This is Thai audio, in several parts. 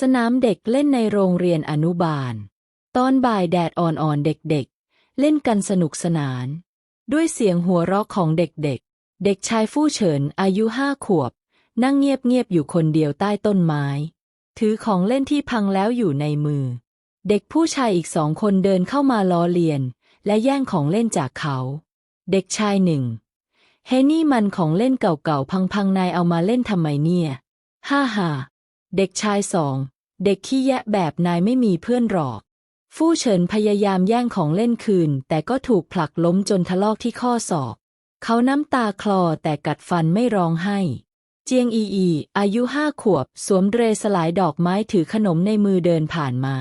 สนามเด็กเล่นในโรงเรียนอนุบาล ตอนบ่ายแดดอ่อนๆเด็กๆ เล่นกันสนุกสนาน ด้วยเสียงหัวเราะของเด็กๆ เด็กชายฟู่เฉินอายุห้าขวบ นั่งเงียบๆอยู่คนเดียวใต้ต้นไม้ ถือของเล่นที่พังแล้วอยู่ในมือ เด็กผู้ชายอีกสองคนเดินเข้ามาล้อเลียน และแย่งของเล่นจากเขา เด็กชายหนึ่งเฮนี่มันของเล่นเก่าๆพังๆนายเอามาเล่นทำไมเนี่ย ฮ่าฮ่า เด็กชายสอง เด็กขี้แยะแบบนายไม่มีเพื่อนหรอก ฟู่เฉินพยายามแย่งของเล่นคืน แต่ก็ถูกผลักล้มจนทะลอกที่ข้อศอก เขาน้ำตาคลอแต่กัดฟันไม่ร้องไห้เจียงอีอี อายุห้าขวบ สวมเดรสลายดอกไม้ถือขนมในมือเดินผ่านมา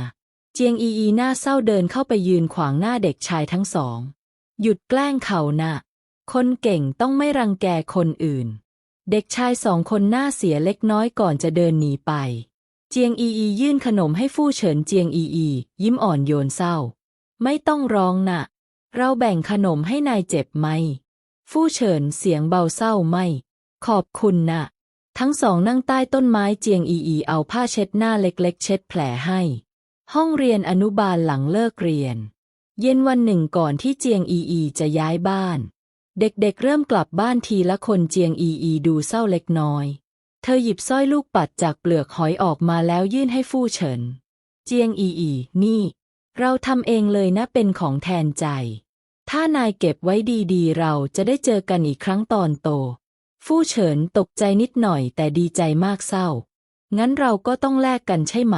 เจียงอีอีหน้าเศร้าเดินเข้าไปยืนขวางหน้าเด็กชายทั้งสอง หยุดแกล้งเขานะ่ะคนเก่งต้องไม่รังแกคนอื่น เด็กชายสองคนหน้าเสียเล็กน้อยก่อนจะเดินหนีไป เจียงอีอียื่นขนมให้ฟู่เฉินเจียงอีอี ยิ้มอ่อนโยนเศร้า ไม่ต้องร้องนะ่ะ เราแบ่งขนมให้นายเจ็บไหม ฟู่เฉินเสียงเบาเศร้าไม่ ขอบคุณนะทั้งสองนั่งใต้ต้นไม้เจียงอีอีเอาผ้าเช็ดหน้าเล็กๆ เช็ดแผลให้ ห้องเรียนอนุบาลหลังเลิกเรียน เย็นวันหนึ่งก่อนที่เจียงอีอีจะย้ายบ้าน เด็กๆเริ่มกลับบ้านทีละคนเจียงอีอีดูเศร้าเล็กน้อย เธอหยิบสร้อยลูกปัดจากเปลือกหอยออกมาแล้วยื่นให้ฟู่เฉิน เจียงอีอี นี่ เราทำเองเลยนะเป็นของแทนใจ ถ้านายเก็บไว้ดีๆ เราจะได้เจอกันอีกครั้งตอนโต ฟู่เฉินตกใจนิดหน่อยแต่ดีใจมากเศร้า งั้นเราก็ต้องแลกกันใช่ไหม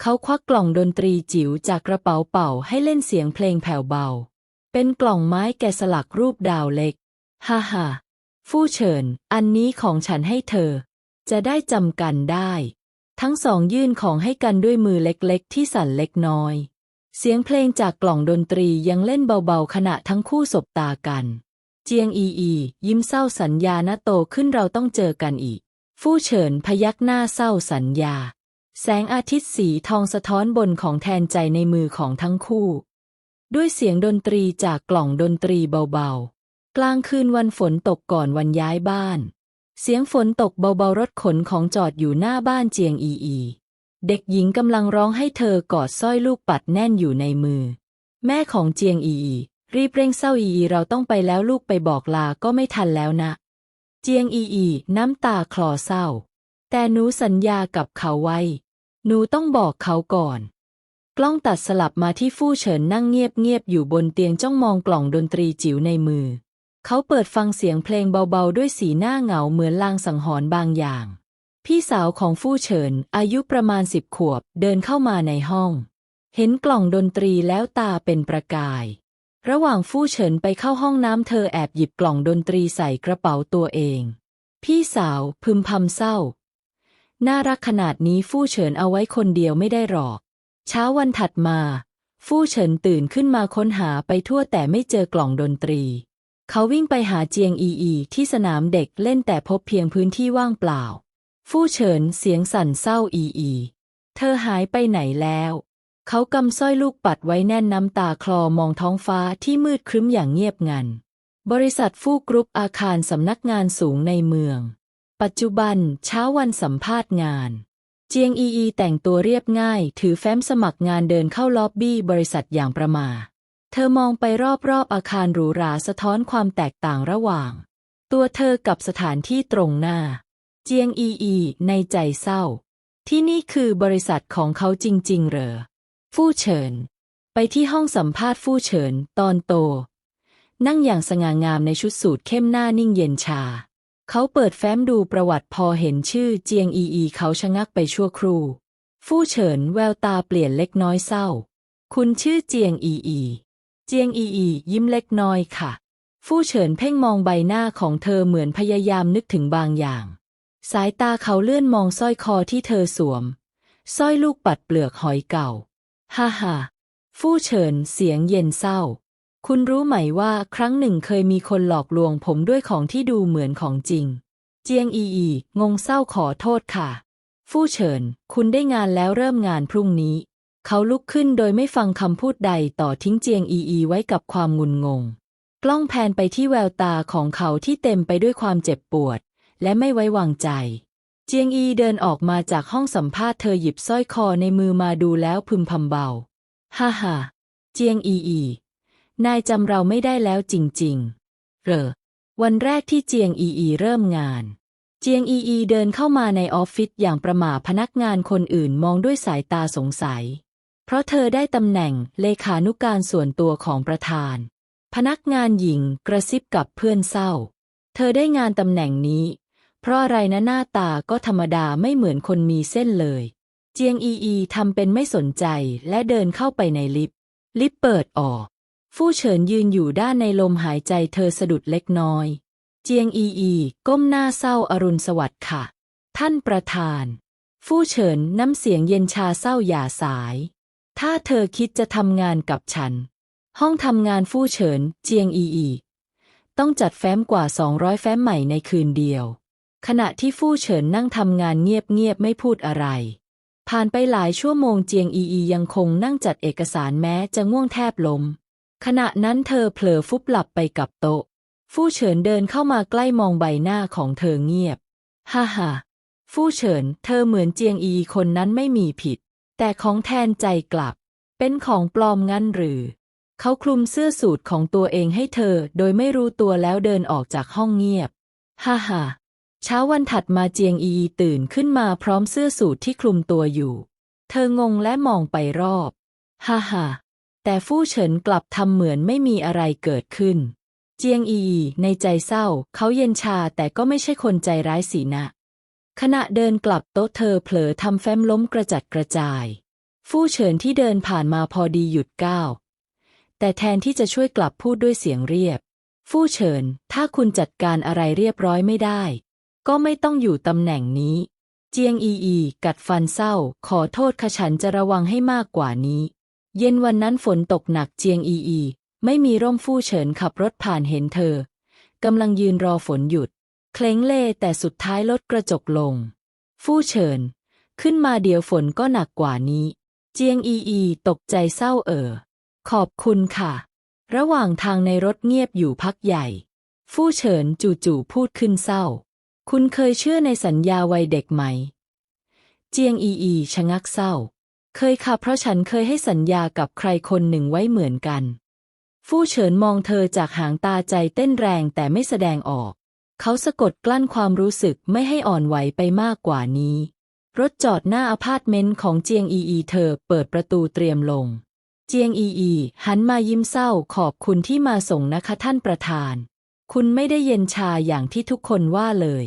เขาควักกล่องดนตรีจิ๋วจากกระเป๋าเป่าให้เล่นเสียงเพลงแผ่วเบา เป็นกล่องไม้แกะสลักรูปดาวเล็ก ฮ่าฮ่าฟู่เฉิน อันนี้ของฉันให้เธอ จะได้จำกันได้ ทั้งสองยื่นของให้กันด้วยมือเล็กๆ ที่สั่นเล็กน้อย เสียงเพลงจากกล่องดนตรียังเล่นเบาๆ ขณะทั้งคู่สบตากัน เจียงอีอี ยิ้มเศร้าสัญญานะโตขึ้นเราต้องเจอกันอีก ฟู่เฉินพยักหน้าเศร้าสัญญา แสงอาทิตย์สีทองสะท้อนบนของแทนใจในมือของทั้งคู่ ด้วยเสียงดนตรีจากกล่องดนตรีเบาๆ กลางคืนวันฝนตกก่อนวันย้ายบ้าน เสียงฝนตกเบาๆ รถขนของจอดอยู่หน้าบ้านเจียงอีอี เด็กหญิงกำลังร้องให้เธอกอดสร้อยลูกปัดแน่นอยู่ในมือ แม่ของเจียงอีอีรีบเร่งเศร้าอีอีเราต้องไปแล้วลูกไปบอกลาก็ไม่ทันแล้วนะ เจียงอีอีน้ำตาคลอเศร้า แต่หนูสัญญากับเขาไว้ หนูต้องบอกเขาก่อน กล้องตัดสลับมาที่ฟู่เฉินนั่งเงียบๆอยู่บนเตียงจ้องมองกล่องดนตรีจิ๋วในมือ เขาเปิดฟังเสียงเพลงเบาๆ ด้วยสีหน้าเหงาเหมือนลางสังหรณ์บางอย่าง พี่สาวของฟู่เฉินอายุประมาณสิบขวบเดินเข้ามาในห้อง เห็นกล่องดนตรีแล้วตาเป็นประกาย ระหว่างฟู่เฉินไปเข้าห้องน้ำเธอแอบหยิบกล่องดนตรีใส่กระเป๋าตัวเอง พี่สาวพึมพำเศร้า น่ารักขนาดนี้ฟู่เฉินเอาไว้คนเดียวไม่ได้หรอก เช้าวันถัดมา ฟู่เฉินตื่นขึ้นมาค้นหาไปทั่วแต่ไม่เจอกล่องดนตรี เขาวิ่งไปหาเจียงอีอีที่สนามเด็กเล่นแต่พบเพียงพื้นที่ว่างเปล่า ฟู่เฉินเสียงสั่นเศร้าอีอี เธอหายไปไหนแล้ว เขากำสร้อยลูกปัดไว้แน่นน้ำตาคลอมองท้องฟ้าที่มืดครึ้มอย่างเงียบงัน บริษัทฟู่กรุ๊ปอาคารสำนักงานสูงในเมือง ปัจจุบันเช้าวันสัมภาษณ์งาน เจียงอีอีแต่งตัวเรียบง่าย ถือแฟ้มสมัครงานเดินเข้าล็อบบี้บริษัทอย่างประมา เธอมองไปรอบๆอาคารหรูหราสะท้อนความแตกต่างระหว่าง ตัวเธอกับสถานที่ตรงหน้า เจียงอีอีในใจเศร้า ที่นี่คือบริษัทของเขาจริง ๆ เหรอ ฟู่เฉิน ไปที่ห้องสัมภาษณ์ฟู่เฉินตอนโต นั่งอย่างสง่างามในชุดสูทเข้มหน้านิ่งเย็นชา เขาเปิดแฟ้มดูประวัติพอเห็นชื่อเจียงอีอีเขาชะงักไปชั่วครู่ ฟู่เฉินแววตาเปลี่ยนเล็กน้อยเศร้า คุณชื่อเจียงอีอี เจียงอีอี ยิ้มเล็กน้อยค่ะ ฟู่เฉินเพ่งมองใบหน้าของเธอเหมือนพยายามนึกถึงบางอย่าง สายตาเขาเลื่อนมองสร้อยคอที่เธอสวม สร้อยลูกปัดเปลือกหอยเก่า ฮ่าฮ่าฟู่เฉินเสียงเย็นเศร้า คุณรู้ไหมว่าครั้งหนึ่งเคยมีคนหลอกลวงผมด้วยของที่ดูเหมือนของจริง เจียงอีอี งงเศร้าขอโทษค่ะ ฟู่เฉิน คุณได้งานแล้วเริ่มงานพรุ่งนี้ เขาลุกขึ้นโดยไม่ฟังคำพูดใดต่อทิ้งเจียงอีอีไว้กับความงุนงง กล้องแพนไปที่แววตาของเขาที่เต็มไปด้วยความเจ็บปวด และไม่ไว้วางใจ เจียงอีเดินออกมาจากห้องสัมภาษณ์เธอหยิบสร้อยคอในมือมาดูแล้วพึมพำเบา ฮ่าฮ่าเจียงอีอี นายจำเราไม่ได้แล้วจริงๆ เหรอ วันแรกที่เจียงอีอีเริ่มงาน เจียงอีอีเดินเข้ามาในออฟฟิศอย่างประหม่าพนักงานคนอื่นมองด้วยสายตาสงสัย เพราะเธอได้ตำแหน่งเลขานุการส่วนตัวของประธาน พนักงานหญิงกระซิบกับเพื่อนเศร้า เธอได้งานตำแหน่งนี้ เพราะอะไรนะหน้าตาก็ธรรมดาไม่เหมือนคนมีเส้นเลย เจียงอีอีทำเป็นไม่สนใจและเดินเข้าไปในลิฟต์ลิฟต์เปิดออก ฟู่เฉินยืนอยู่ด้านในลมหายใจเธอสะดุดเล็กน้อย เจียงอีอีก้มหน้าเศร้าอรุณสวัสดิ์ค่ะ ท่านประธาน ฟู่เฉินน้ำเสียงเย็นชาเศร้าอย่าสาย ถ้าเธอคิดจะทำงานกับฉัน ห้องทำงานฟู่เฉิน เจียงอีอี ต้องจัดแฟ้มกว่า 200 แฟ้มใหม่ในคืนเดียว ขณะที่ฟู่เฉินนั่งทำงานเงียบๆไม่พูดอะไรผ่านไปหลายชั่วโมงเจียงอีอียังคงนั่งจัดเอกสารแม้จะง่วงแทบล้ม ขณะนั้นเธอเผลอฟุบหลับไปกับโต๊ะ ฟู่เฉินเดินเข้ามาใกล้มองใบหน้าของเธอเงียบ ฮ่าฮ่าฟู่เฉิน เธอเหมือนเจียงอีคนนั้นไม่มีผิด แต่ของแทนใจกลับ เป็นของปลอมงั้นหรือ เขาคลุมเสื้อสูทของตัวเองให้เธอ โดยไม่รู้ตัวแล้วเดินออกจากห้องเงียบ ฮ่าฮ่าเช้าวันถัดมาเจียงอีตื่นขึ้นมาพร้อมเสื้อสูทที่คลุมตัวอยู่ เธองงและมองไปรอบ ฮ่าฮ่า แต่ฟู่เฉินกลับทำเหมือนไม่มีอะไรเกิดขึ้น เจียงอี ในใจเศร้า เขาเย็นชาแต่ก็ไม่ใช่คนใจร้ายสีนะขณะเดินกลับโต๊ะเธอเผลอทำแฟ้มล้มกระจัดกระจาย ฟู่เฉินที่เดินผ่านมาพอดีหยุดก้าว แต่แทนที่จะช่วยกลับพูดด้วยเสียงเรียบ ฟู่เฉิน ถ้าคุณจัดการอะไรเรียบร้อยไม่ได้ ก็ไม่ต้องอยู่ตำแหน่งนี้ เจียงอีอี กัดฟันเศร้า ขอโทษขฉันจะระวังให้มากกว่านี้ เย็นวันนั้นฝนตกหนักเจียงอีอี ไม่มีร่มฟู่เฉินขับรถผ่านเห็นเธอกำลังยืนรอฝนหยุด เคล้งเล่แต่สุดท้ายลดกระจกลง ฟู่เฉิน ขึ้นมาเดี๋ยวฝนก็หนักกว่านี้ เจียงอีอีตกใจเศร้าเออ ขอบคุณค่ะ ระหว่างทางในรถเงียบอยู่พักใหญ่ ฟู่เฉินจู่ๆพูดขึ้นเศร้า คุณเคยเชื่อในสัญญาวัยเด็กไหม เจียงอีอีชะงักเศร้า เคยค่ะเพราะฉันเคยให้สัญญากับใครคนหนึ่งไว้เหมือนกัน ฟู่เฉินมองเธอจากหางตาใจเต้นแรงแต่ไม่แสดงออก เขาสะกดกลั้นความรู้สึกไม่ให้อ่อนไหวไปมากกว่านี้ รถจอดหน้าอพาร์ตเมนต์ของเจียงอีอี เธอเปิดประตูเตรียมลง เจียงอีอีหันมายิ้มเศร้าขอบคุณที่มาส่งนะคะท่านประธาน คุณไม่ได้เย็นชาอย่างที่ทุกคนว่าเลย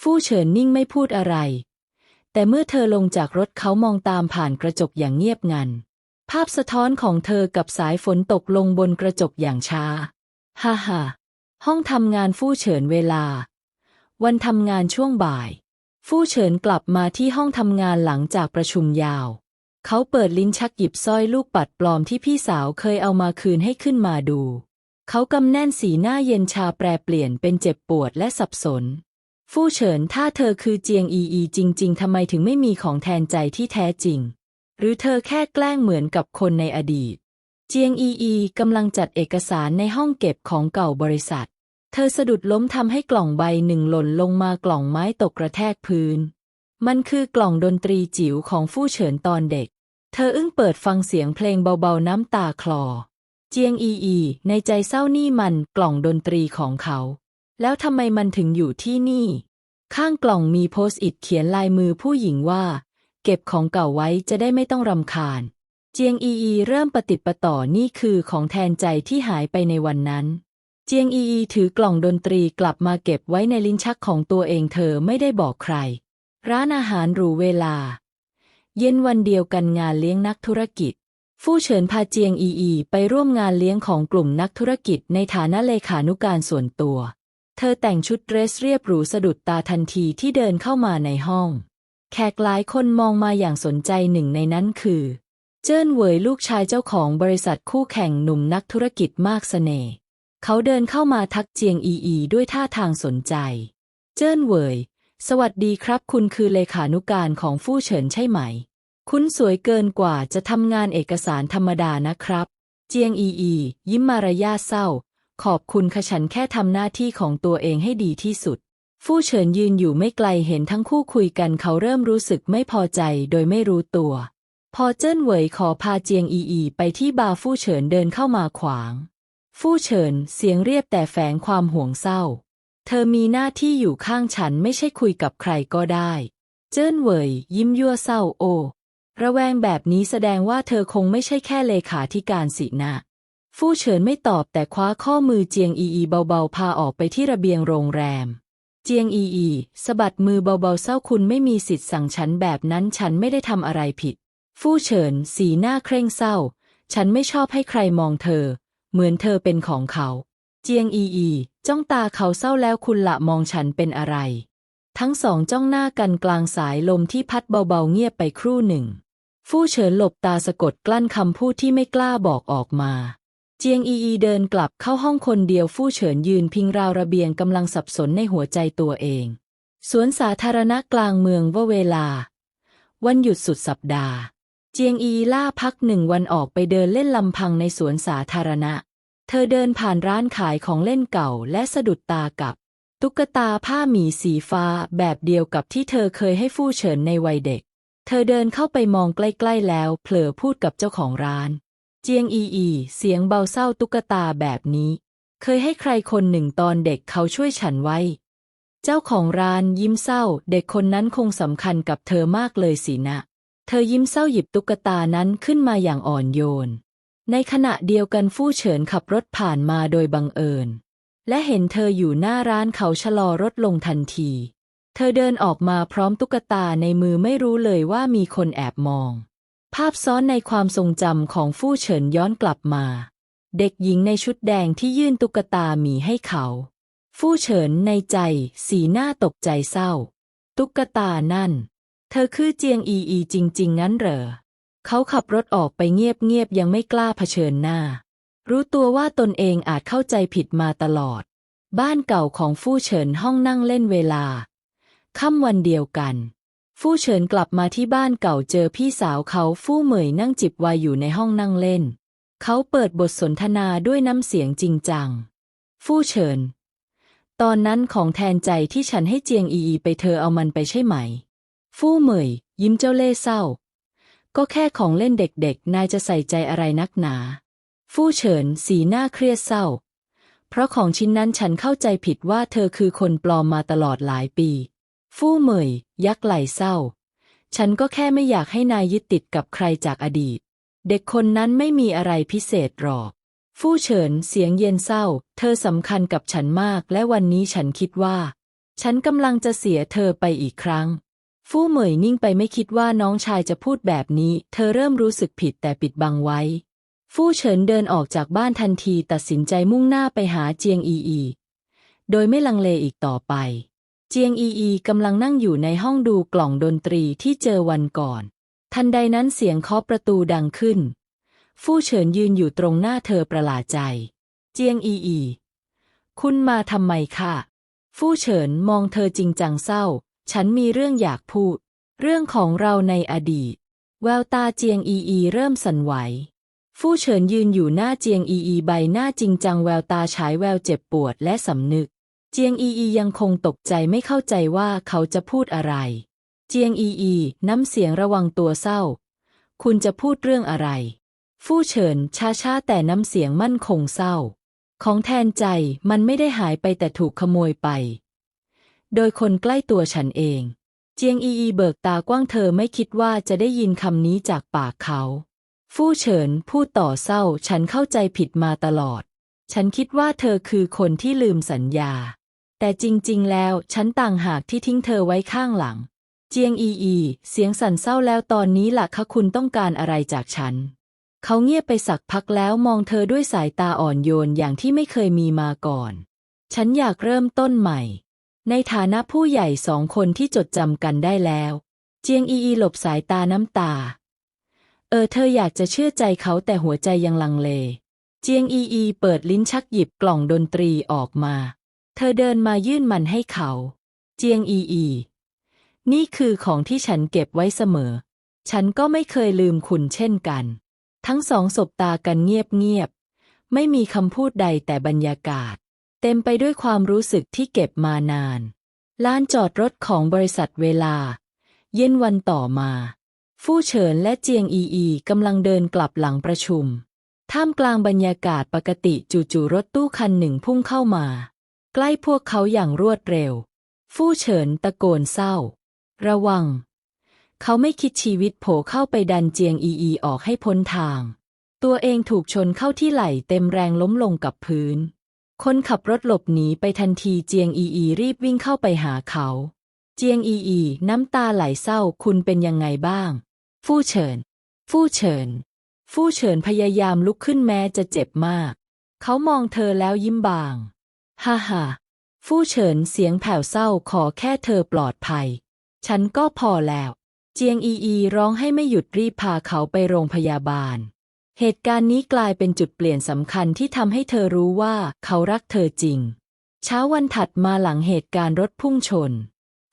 ฟู่เฉินนิ่งไม่พูดอะไร แต่เมื่อเธอลงจากรถเขามองตามผ่านกระจกอย่างเงียบงัน ภาพสะท้อนของเธอกับสายฝนตกลงบนกระจกอย่างช้า ฮ่าฮ่าห้องทำงานฟู่เฉินเวลา วันทำงานช่วงบ่าย ฟู่เฉินกลับมาที่ห้องทำงานหลังจากประชุมยาว เขาเปิดลิ้นชักหยิบสร้อยลูกปัดปลอมที่พี่สาวเคยเอามาคืนให้ขึ้นมาดู เขากำแน่นสีหน้าเย็นชาแปรเปลี่ยนเป็นเจ็บปวดและสับสน ฟู่เฉินถ้าเธอคือเจียงอีอีจริง ๆทำไมถึงไม่มีของแทนใจที่แท้จริง หรือเธอแค่แกล้งเหมือนกับคนในอดีต เจียงอีอีกำลังจัดเอกสารในห้องเก็บของเก่าบริษัท เธอสะดุดล้มทำให้กล่องใบหนึ่งหล่นลงมากล่องไม้ตกกระแทกพื้น มันคือกล่องดนตรีจิ๋วของฟู่เฉินตอนเด็ก เธออึ้งเปิดฟังเสียงเพลงเบาๆน้ำตาคลอ เจียงอีอี ในใจเศร้านี่มันกล่องดนตรีของเขา แล้วทำไมมันถึงอยู่ที่นี่ ข้างกล่องมีโพสต์อิทเขียนลายมือผู้หญิงว่า เก็บของเก่าไว้จะได้ไม่ต้องรำคาญ เจียงอีอีเริ่มประติดประต่อนี่คือของแทนใจที่หายไปในวันนั้น เจียงอีอีถือกล่องดนตรีกลับมาเก็บไว้ในลิ้นชักของตัวเองเธอไม่ได้บอกใคร ร้านอาหารหรูเวลา เย็นวันเดียวกันงานเลี้ยงนักธุรกิจฟู่เฉินพาเจียงอีอี ไปร่วมงานเลี้ยงของกลุ่มนักธุรกิจในฐานะเลขานุการส่วนตัว เธอแต่งชุดเดรสเรียบหรูสะดุดตาทันทีที่เดินเข้ามาในห้อง แขกหลายคนมองมาอย่างสนใจหนึ่งในนั้นคือ เจิ้นเหวยลูกชายเจ้าของบริษัทคู่แข่งหนุ่มนักธุรกิจมากเสน่ห์เขาเดินเข้ามาทักเจียงอีอีด้วยท่าทางสนใจ เจิ้นเหวย สวัสดีครับคุณคือเลขานุการของฟู่เฉินใช่ไหม คุณสวยเกินกว่าจะทำงานเอกสารธรรมดานะครับ เจียงอีอี ยิ้มมารยาเศร้า ขอบคุณคะฉันแค่ทำหน้าที่ของตัวเองให้ดีที่สุด ฟู่เฉินยืนอยู่ไม่ไกลเห็นทั้งคู่คุยกันเขาเริ่มรู้สึกไม่พอใจโดยไม่รู้ตัว พอเจิ้นเหวยขอพาเจียงอีอีไปที่บาร์ฟู่เฉินเดินเข้ามาขวาง ฟู่เฉินเสียงเรียบแต่แฝงความห่วงเศร้า เธอมีหน้าที่อยู่ข้างฉันไม่ใช่คุยกับใครก็ได้ เจิ้นเหวยยิ้มยั่วเศร้าโอ ระแวงแบบนี้แสดงว่าเธอคงไม่ใช่แค่เลขาธิการสินะ ฟู่เฉินไม่ตอบแต่คว้าข้อมือเจียงอีอีเบาๆ พาออกไปที่ระเบียงโรงแรม เจียงอีอีสะบัดมือเบาๆเศร้าคุณไม่มีสิทธิ์สั่งฉันแบบนั้นฉันไม่ได้ทำอะไรผิด ฟู่เฉิน สีหน้าเคร่งเศร้า ฉันไม่ชอบให้ใครมองเธอ เหมือนเธอเป็นของเขา เจียงอีอีจ้องตาเขาเศร้าแล้วคุณละมองฉันเป็นอะไร ทั้งสองจ้องหน้ากันกลางสายลมที่พัดเบาๆเงียบไปครู่หนึ่ง ฟู่เฉินหลบตาสะกดกลั้นคำพูดที่ไม่กล้าบอกออกมา เจียงอีอีเดินกลับเข้าห้องคนเดียวฟู่เฉินยืนพิงราวระเบียงกำลังสับสนในหัวใจตัวเอง สวนสาธารณะกลางเมืองว่าเวลา วันหยุดสุดสัปดาห์ เจียงอีล่าพักหนึ่งวันออกไปเดินเล่นลำพังในสวนสาธารณะ เธอเดินผ่านร้านขายของเล่นเก่าและสะดุดตากับ ตุ๊กตาผ้าหมีสีฟ้าแบบเดียวกับที่เธอเคยให้ฟู่เฉินในวัยเด็ก เธอเดินเข้าไปมองใกล้ๆแล้วเผลอพูดกับเจ้าของร้าน เจียงอีอีเสียงเบาเศร้าตุ๊กตาแบบนี้ เคยให้ใครคนหนึ่งตอนเด็กเขาช่วยฉันไว้ เจ้าของร้านยิ้มเศร้า เด็กคนนั้นคงสำคัญกับเธอมากเลยสินะ เธอยิ้มเศร้าหยิบตุ๊กตานั้นขึ้นมาอย่างอ่อนโยน ในขณะเดียวกันฟู่เฉินขับรถผ่านมาโดยบังเอิญ และเห็นเธออยู่หน้าร้านเขาชะลอรถลงทันที เธอเดินออกมาพร้อมตุ๊กตาในมือไม่รู้เลยว่ามีคนแอบมอง ภาพซ้อนในความทรงจำของฟู่เฉินย้อนกลับมา เด็กหญิงในชุดแดงที่ยื่นตุ๊กตาหมีให้เขา ฟู่เฉินในใจ สีหน้าตกใจเศร้า ตุ๊กตานั่น เธอคือเจียงอีอีจริง ๆ งั้นเหรอ เขาขับรถออกไปเงียบ ๆ ยังไม่กล้าเผชิญหน้า รู้ตัวว่าตนเองอาจเข้าใจผิดมาตลอด บ้านเก่าของฟู่เฉินห้องนั่งเล่นเวลาค่ำวันเดียวกัน ฟู่เฉินกลับมาที่บ้านเก่าเจอพี่สาวเขาฟู่เหมยนั่งจิบวน์อยู่ในห้องนั่งเล่น เขาเปิดบทสนทนาด้วยน้ำเสียงจริงจัง ฟู่เฉิน ตอนนั้นของแทนใจที่ฉันให้เจียงอีอีไปเธอเอามันไปใช่ไหม ฟู่เหมย ยิ้มเจ้าเล่ห์เศร้า ก็แค่ของเล่นเด็กๆ นายจะใส่ใจอะไรนักหนา ฟู่เฉิน สีหน้าเครียดเศร้า เพราะของชิ้นนั้นฉันเข้าใจผิดว่าเธอคือคนปลอมมาตลอดหลายปี ฟู่เหมย ยักไหล่เศร้า ฉันก็แค่ไม่อยากให้นายยึดติดกับใครจากอดีต เด็กคนนั้นไม่มีอะไรพิเศษหรอก ฟู่เฉินเสียงเย็นเศร้า เธอสำคัญกับฉันมากและวันนี้ฉันคิดว่า ฉันกำลังจะเสียเธอไปอีกครั้ง ฟู่เหมยนิ่งไปไม่คิดว่าน้องชายจะพูดแบบนี้ เธอเริ่มรู้สึกผิดแต่ปิดบังไว้ ฟู่เฉินเดินออกจากบ้านทันทีตัดสินใจมุ่งหน้าไปหาเจียงอีอี โดยไม่ลังเลอีกต่อไป เจียงอีอีกำลังนั่งอยู่ในห้องดูกล่องดนตรีที่เจอวันก่อน ทันใดนั้นเสียงเคาะประตูดังขึ้น ฟู่เฉินยืนอยู่ตรงหน้าเธอประหลาดใจ เจียงอีอี คุณมาทำไมคะฟู่เฉินมองเธอจริงจังเศร้า ฉันมีเรื่องอยากพูด เรื่องของเราในอดีต แววตาเจียงอีอีเริ่มสั่นไหว ฟู่เฉินยืนอยู่หน้าเจียงอีอีใบหน้าจริงจังแววตาฉายแววเจ็บปวดและสำนึก เจียงอีอียังคงตกใจไม่เข้าใจว่าเขาจะพูดอะไร เจียงอีอี น้ำเสียงระวังตัวเศร้า คุณจะพูดเรื่องอะไร ฟู่เฉินช้าๆแต่น้ำเสียงมั่นคงเศร้า ของแทนใจมันไม่ได้หายไปแต่ถูกขโมยไป โดยคนใกล้ตัวฉันเอง เจียงอีอีเบิกตากว้างเธอไม่คิดว่าจะได้ยินคำนี้จากปากเขา ฟู่เฉินพูดต่อเศร้าฉันเข้าใจผิดมาตลอด ฉันคิดว่าเธอคือคนที่ลืมสัญญา แต่จริง ๆ แล้วฉันต่างหากที่ทิ้งเธอไว้ข้างหลัง เจียงอีอี เสียงสั่นเศร้าแล้วตอนนี้ล่ะคะคุณต้องการอะไรจากฉัน เขาเงียบไปสักพักแล้วมองเธอด้วยสายตาอ่อนโยนอย่างที่ไม่เคยมีมาก่อน ฉันอยากเริ่มต้นใหม่ ในฐานะผู้ใหญ่สองคนที่จดจำกันได้แล้ว เจียงอีอีหลบสายตาน้ำตา เออเธออยากจะเชื่อใจเขาแต่หัวใจยังลังเล เจียงอีอีเปิดลิ้นชักหยิบกล่องดนตรีออกมา เธอเดินมายื่นมันให้เขา เจียงอีอี นี่คือของที่ฉันเก็บไว้เสมอ ฉันก็ไม่เคยลืมคุณเช่นกัน ทั้งสองสบตากันเงียบๆ ไม่มีคำพูดใดแต่บรรยากาศ เต็มไปด้วยความรู้สึกที่เก็บมานาน ลานจอดรถของบริษัทเวลา เย็นวันต่อมา ฟู่เฉินและเจียงอีอีกำลังเดินกลับหลังประชุม ท่ามกลางบรรยากาศปกติจู่ๆรถตู้คันหนึ่งพุ่งเข้ามา ใกล้พวกเขาอย่างรวดเร็ว ฟู่เฉินตะโกนเศร้า ระวัง เขาไม่คิดชีวิตโผเข้าไปดันเจียงอีอีออกให้พ้นทาง ตัวเองถูกชนเข้าที่ไหล่เต็มแรงล้มลงกับพื้น คนขับรถหลบหนีไปทันทีเจียงอีอีรีบวิ่งเข้าไปหาเขา เจียงอีอีน้ำตาไหลเศร้าคุณเป็นยังไงบ้าง ฟู่เฉิน ฟู่เฉิน ฟู่เฉินพยายามลุกขึ้นแม้จะเจ็บมาก เขามองเธอแล้วยิ้มบาง ฮ่าฮ่าฟู่เฉินเสียงแผ่วเศร้าขอแค่เธอปลอดภัย ฉันก็พอแล้ว เจียงอีอีร้องให้ไม่หยุดรีบพาเขาไปโรงพยาบาล เหตุการณ์นี้กลายเป็นจุดเปลี่ยนสำคัญที่ทำให้เธอรู้ว่าเขารักเธอจริง เช้าวันถัดมาหลังเหตุการณ์รถพุ่งชน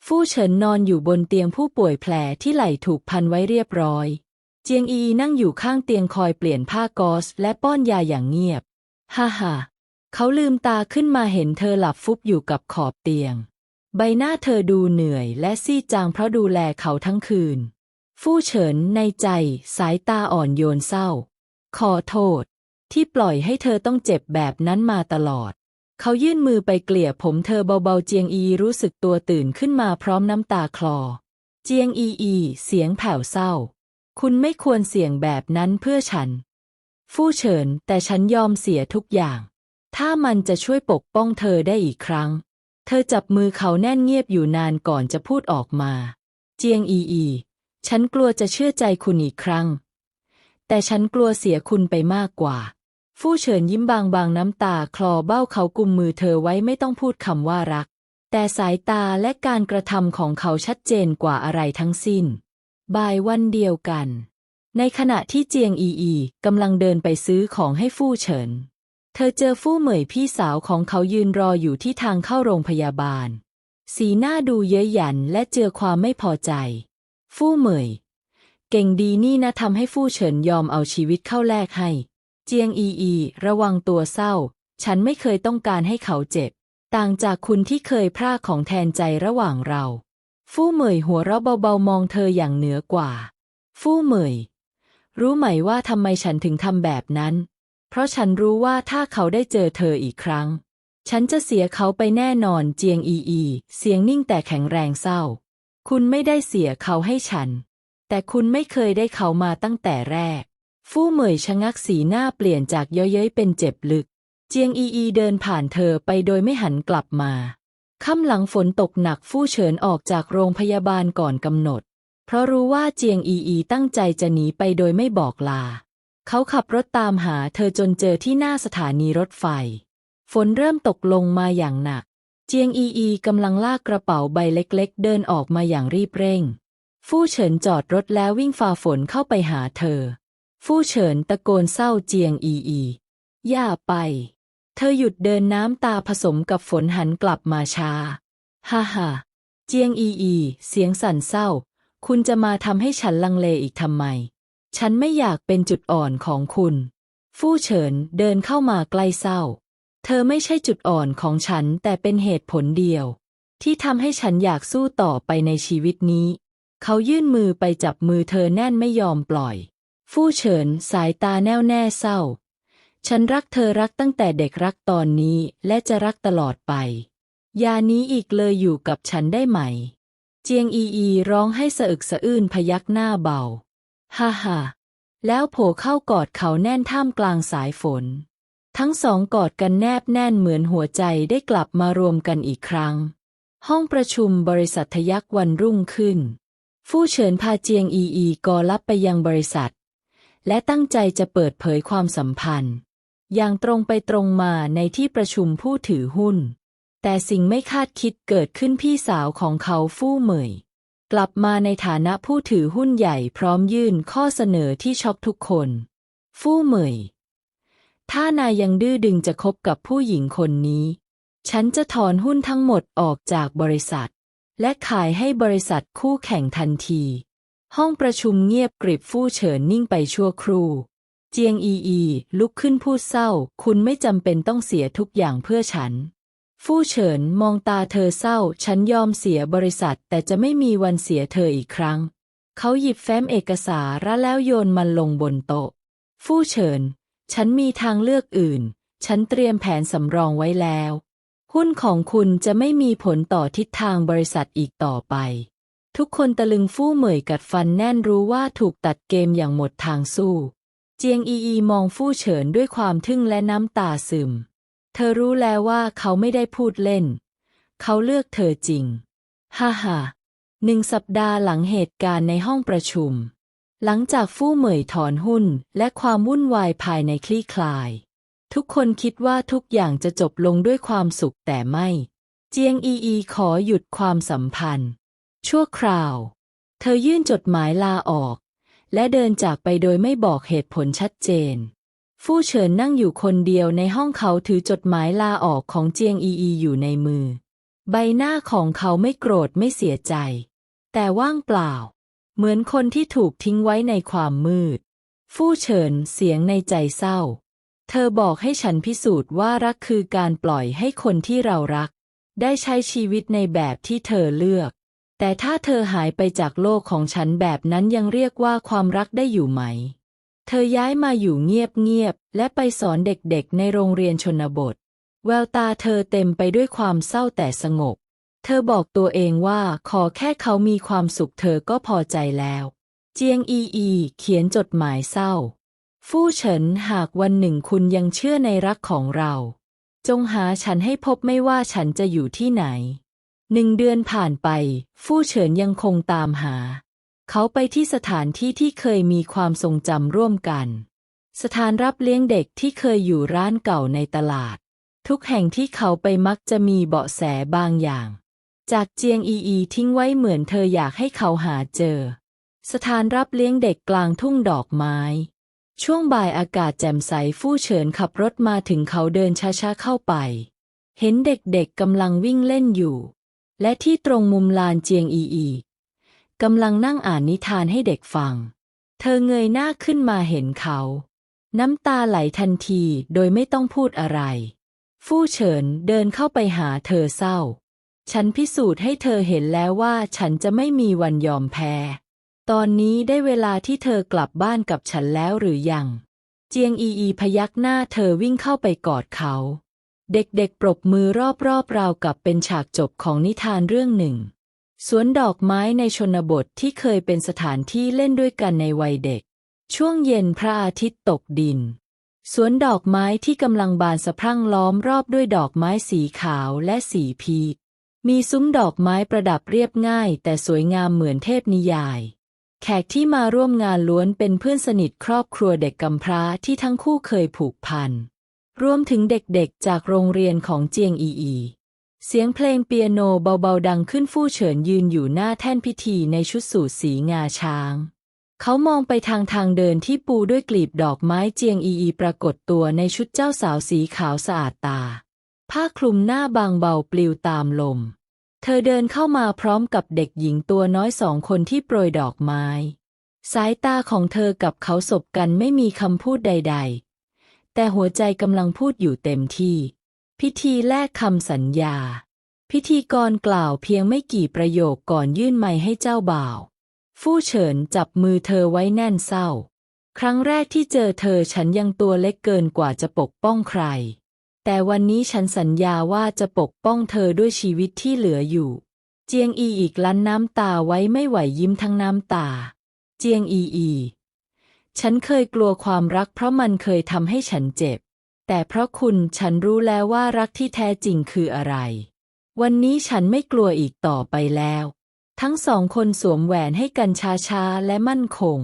ฟู่เฉินนอนอยู่บนเตียงผู้ป่วยแผลที่ไหล่ถูกพันไว้เรียบร้อย เจียงอีนั่งอยู่ข้างเตียงคอยเปลี่ยนผ้ากอสและป้อนยาอย่างเงียบ ฮ่าฮ่าเขาลืมตาขึ้นมาเห็นเธอหลับฟุบอยู่กับขอบเตียง ใบหน้าเธอดูเหนื่อยและซีดจางเพราะดูแลเขาทั้งคืน ฟู่เฉินในใจสายตาอ่อนโยนเศร้า ขอโทษ ที่ปล่อยให้เธอต้องเจ็บแบบนั้นมาตลอด เขายื่นมือไปเกลี่ยผมเธอเบาๆเจียงอีรู้สึกตัวตื่นขึ้นมาพร้อมน้ำตาคลอ เจียงอีอี เสียงแผ่วเศร้า คุณไม่ควรเสี่ยงแบบนั้นเพื่อฉัน ฟู่เฉิน แต่ฉันยอมเสียทุกอย่าง ถ้ามันจะช่วยปกป้องเธอได้อีกครั้ง เธอจับมือเขาแน่นเงียบอยู่นานก่อนจะพูดออกมา เจียงอีอี ฉันกลัวจะเชื่อใจคุณอีกครั้ง แต่ฉันกลัวเสียคุณไปมากกว่า ฟู่เฉินยิ้มบางบางน้ำตาคลอเบ้าเขากุมมือเธอไว้ไม่ต้องพูดคำว่ารัก แต่สายตาและการกระทำของเขาชัดเจนกว่าอะไรทั้งสิ้น บ่ายวันเดียวกัน ในขณะที่เจียงอีอีกำลังเดินไปซื้อของให้ฟู่เฉิน เธอเจอฟู่เหมยพี่สาวของเขายืนรออยู่ที่ทางเข้าโรงพยาบาล สีหน้าดูเย้ยหยันและเจอความไม่พอใจ ฟู่เหมย เก่งดีนี่นะทำให้ฟู่เฉินยอมเอาชีวิตเข้าแลกให้ เจียงอีอี ระวังตัวเศร้า ฉันไม่เคยต้องการให้เขาเจ็บ ต่างจากคุณที่เคยพรากของแทนใจระหว่างเรา ฟู่เหมยหัวเราะเบาๆมองเธออย่างเหนือกว่า ฟู่เหมย รู้ไหมว่าทำไมฉันถึงทำแบบนั้น เพราะฉันรู้ว่าถ้าเขาได้เจอเธออีกครั้ง ฉันจะเสียเขาไปแน่นอนเจียงอีอี เสียงนิ่งแต่แข็งแรงเศร้า คุณไม่ได้เสียเขาให้ฉัน แต่คุณไม่เคยได้เขามาตั้งแต่แรก ฟู่เหมยชะงักสีหน้าเปลี่ยนจากเย้ยเย้ยเป็นเจ็บลึก เจียงอีอีเดินผ่านเธอไปโดยไม่หันกลับมา ค่ำหลังฝนตกหนักฟู่เฉินออกจากโรงพยาบาลก่อนกำหนด เพราะรู้ว่าเจียงอีอีตั้งใจจะหนีไปโดยไม่บอกลา เขาขับรถตามหาเธอจนเจอที่หน้าสถานีรถไฟ ฝนเริ่มตกลงมาอย่างหนัก เจียงอีอีกำลังลากกระเป๋าใบเล็กๆ เดินออกมาอย่างรีบเร่ง ฟู่เฉินจอดรถแล้ววิ่งฝ่าฝนเข้าไปหาเธอ ฟู่เฉินตะโกนเศร้าเจียงอีอี อย่าไป เธอหยุดเดินน้ำตาผสมกับฝนหันกลับมาช้าฮ่าฮ่าเจียงอีอี เสียงสั่นเศร้า คุณจะมาทำให้ฉันลังเลอีกทำไม ฉันไม่อยากเป็นจุดอ่อนของคุณ ฟู่เฉินเดินเข้ามาใกล้เศร้า เธอไม่ใช่จุดอ่อนของฉันแต่เป็นเหตุผลเดียว ที่ทำให้ฉันอยากสู้ต่อไปในชีวิตนี้ เขายื่นมือไปจับมือเธอแน่นไม่ยอมปล่อย ฟู่เฉินสายตาแน่วแน่เศร้า ฉันรักเธอรักตั้งแต่เด็กรักตอนนี้และจะรักตลอดไป ยานี้อีกเลยอยู่กับฉันได้ไหม เจียงอีอีร้องให้สะอึกสะอื้นพยักหน้าเบา ฮ่าฮ่าแล้วโผล่เข้ากอดเขาแน่นท่ามกลางสายฝน ทั้งสองกอดกันแนบแน่นเหมือนหัวใจได้กลับมารวมกันอีกครั้ง ห้องประชุมบริษัททยักวันรุ่งขึ้น ฟู่เฉินพาเจียงอีอีกอลับไปยังบริษัท และตั้งใจจะเปิดเผยความสัมพันธ์ อย่างตรงไปตรงมาในที่ประชุมผู้ถือหุ้น แต่สิ่งไม่คาดคิดเกิดขึ้นพี่สาวของเขาฟู่เหมย กลับมาในฐานะผู้ถือหุ้นใหญ่พร้อมยื่นข้อเสนอที่ช็อกทุกคน ฟู่เหมย ถ้านายยังดื้อดึงจะคบกับผู้หญิงคนนี้ ฉันจะถอนหุ้นทั้งหมดออกจากบริษัท และขายให้บริษัทคู่แข่งทันที ห้องประชุมเงียบกริบฟู่เฉินนิ่งไปชั่วครู่ เจียงอีอี ลุกขึ้นพูดเศร้า คุณไม่จำเป็นต้องเสียทุกอย่างเพื่อฉัน ฟู่เฉินมองตาเธอเศร้า ฉันยอมเสียบริษัท แต่จะไม่มีวันเสียเธออีกครั้ง เขาหยิบแฟ้มเอกสารแล้วโยนมันลงบนโต๊ะ ฟู่เฉิน ฉันมีทางเลือกอื่น ฉันเตรียมแผนสำรองไว้แล้ว หุ้นของคุณจะไม่มีผลต่อทิศทางบริษัทอีกต่อไปทุกคนตะลึงฟู่เหมยกัดฟันแน่นรู้ว่าถูกตัดเกมอย่างหมดทางสู้ เจียงอีอีมองฟู่เฉินด้วยความทึ่งและน้ำตาซึม เธอรู้แล้วว่าเขาไม่ได้พูดเล่น เขาเลือกเธอจริง ฮ่าฮ่าหนึ่งสัปดาห์หลังเหตุการณ์ในห้องประชุม หลังจากฟู่เหมยถอนหุ้นและความวุ่นวายภายในคลี่คลาย ทุกคนคิดว่าทุกอย่างจะจบลงด้วยความสุขแต่ไม่ เจียงอีอีขอหยุดความสัมพันธ์ ชั่วคราว เธอยื่นจดหมายลาออก และเดินจากไปโดยไม่บอกเหตุผลชัดเจน ฟู่เฉินนั่งอยู่คนเดียวในห้องเขาถือจดหมายลาออกของเจียงอีอีอยู่ในมือ ใบหน้าของเขาไม่โกรธไม่เสียใจ แต่ว่างเปล่า เหมือนคนที่ถูกทิ้งไว้ในความมืด ฟู่เฉินเสียงในใจเศร้า เธอบอกให้ฉันพิสูจน์ว่ารักคือการปล่อยให้คนที่เรารัก ได้ใช้ชีวิตในแบบที่เธอเลือก แต่ถ้าเธอหายไปจากโลกของฉันแบบนั้นยังเรียกว่าความรักได้อยู่ไหม เธอย้ายมาอยู่เงียบๆ และไปสอนเด็กๆ ในโรงเรียนชนบท แววตาเธอเต็มไปด้วยความเศร้าแต่สงบ เธอบอกตัวเองว่าขอแค่เขามีความสุขเธอก็พอใจแล้ว เจียงอีอี เขียนจดหมายเศร้า ฟู่เฉินหากวันหนึ่งคุณยังเชื่อในรักของเรา จงหาฉันให้พบไม่ว่าฉันจะอยู่ที่ไหน หนึ่งเดือนผ่านไป ฟู่เฉินยังคงตามหา เขาไปที่สถานที่ที่เคยมีความทรงจำร่วมกัน สถานรับเลี้ยงเด็กที่เคยอยู่ร้านเก่าในตลาด ทุกแห่งที่เขาไปมักจะมีเบาะแสบางอย่าง จากเจียงอีอีทิ้งไว้เหมือนเธออยากให้เขาหาเจอ สถานรับเลี้ยงเด็กกลางทุ่งดอกไม้ ช่วงบ่ายอากาศแจ่มใสฟู่เฉินขับรถมาถึงเขาเดินช้าๆเข้าไป เห็นเด็กๆกำลังวิ่งเล่นอยู่ และที่ตรงมุมลานเจียงอีอีกำลังนั่งอ่านนิทานให้เด็กฟัง เธอเงยหน้าขึ้นมาเห็นเขา น้ำตาไหลทันทีโดยไม่ต้องพูดอะไร ฟู่เฉินเดินเข้าไปหาเธอเศร้า ฉันพิสูจน์ให้เธอเห็นแล้วว่าฉันจะไม่มีวันยอมแพ้ ตอนนี้ได้เวลาที่เธอกลับบ้านกับฉันแล้วหรือยัง เจียงอีอีพยักหน้าเธอวิ่งเข้าไปกอดเขา เด็กๆ ปรบมือรอบๆราวกับเป็นฉากจบของนิทานเรื่องหนึ่ง สวนดอกไม้ในชนบทที่เคยเป็นสถานที่เล่นด้วยกันในวัยเด็ก ช่วงเย็นพระอาทิตย์ตกดิน สวนดอกไม้ที่กำลังบานสะพรั่งล้อมรอบด้วยดอกไม้สีขาวและสีพีชมีซุ้มดอกไม้ประดับเรียบง่าย แต่สวยงามเหมือนเทพนิยาย แขกที่มาร่วมงานล้วนเป็นเพื่อนสนิทครอบครัวเด็กกำพร้าที่ทั้งคู่เคยผูกพัน รวมถึงเด็กๆ จากโรงเรียนของเจียงอีอี เสียงเพลงเปียโนเบาๆ ดังขึ้นฟู่เฉินยืนอยู่หน้าแท่นพิธีในชุดสูทสีงาช้าง เขามองไปทางทางเดินที่ปูด้วยกลีบดอกไม้เจียงอีอี ปรากฏตัวในชุดเจ้าสาวสีขาวสะอาดตา ผ้าคลุมหน้าบางเบาปลิวตามลม เธอเดินเข้ามาพร้อมกับเด็กหญิงตัวน้อยสองคนที่โปรยดอกไม้ สายตาของเธอกับเขาสบกันไม่มีคำพูดใด ๆ แต่หัวใจกำลังพูดอยู่เต็มที่ พิธีแลกคำสัญญา พิธีกรกล่าวเพียงไม่กี่ประโยคก่อนยื่นไม้ให้เจ้าบ่าว ฟู่เฉินจับมือเธอไว้แน่นเศร้า ครั้งแรกที่เจอเธอฉันยังตัวเล็กเกินกว่าจะปกป้องใคร แต่วันนี้ฉันสัญญาว่าจะปกป้องเธอด้วยชีวิตที่เหลืออยู่ เจียงอีอีกลั้นน้ำตาไว้ไม่ไหวยิ้มทั้งน้ำตา เจียงอีอี ฉันเคยกลัวความรักเพราะมันเคยทำให้ฉันเจ็บ แต่เพราะคุณฉันรู้แล้วว่ารักที่แท้จริงคืออะไร วันนี้ฉันไม่กลัวอีกต่อไปแล้ว ทั้งสองคนสวมแหวนให้กันช้าๆและมั่นคง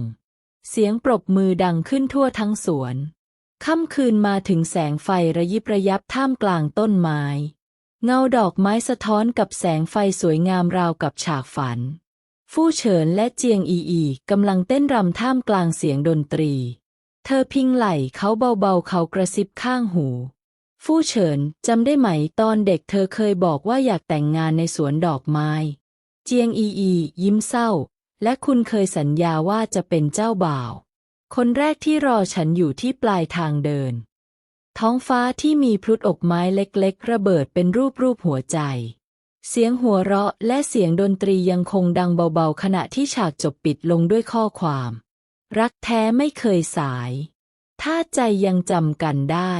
เสียงปรบมือดังขึ้นทั่วทั้งสวน ค่ำคืนมาถึงแสงไฟระยิบระยับท่ามกลางต้นไม้ เงาดอกไม้สะท้อนกับแสงไฟสวยงามราวกับฉากฝัน ฟู่เฉินและเจียงอีอีกำลังเต้นรำท่ามกลางเสียงดนตรี เธอพิงไหล่เขาเบาๆเขากระซิบข้างหู ฟู่เฉินจำได้ไหมตอนเด็กเธอเคยบอกว่าอยากแต่งงานในสวนดอกไม้ เจียงอีอียิ้มเศร้า และคุณเคยสัญญาว่าจะเป็นเจ้าบ่าว คนแรกที่รอฉันอยู่ที่ปลายทางเดิน ท้องฟ้าที่มีพลุดอกไม้เล็กๆ ระเบิดเป็นรูปรูปหัวใจ เสียงหัวเราะและเสียงดนตรียังคงดังเบาๆ ขณะที่ฉากจบปิดลงด้วยข้อความ รักแท้ไม่เคยสาย ถ้าใจยังจำกันได้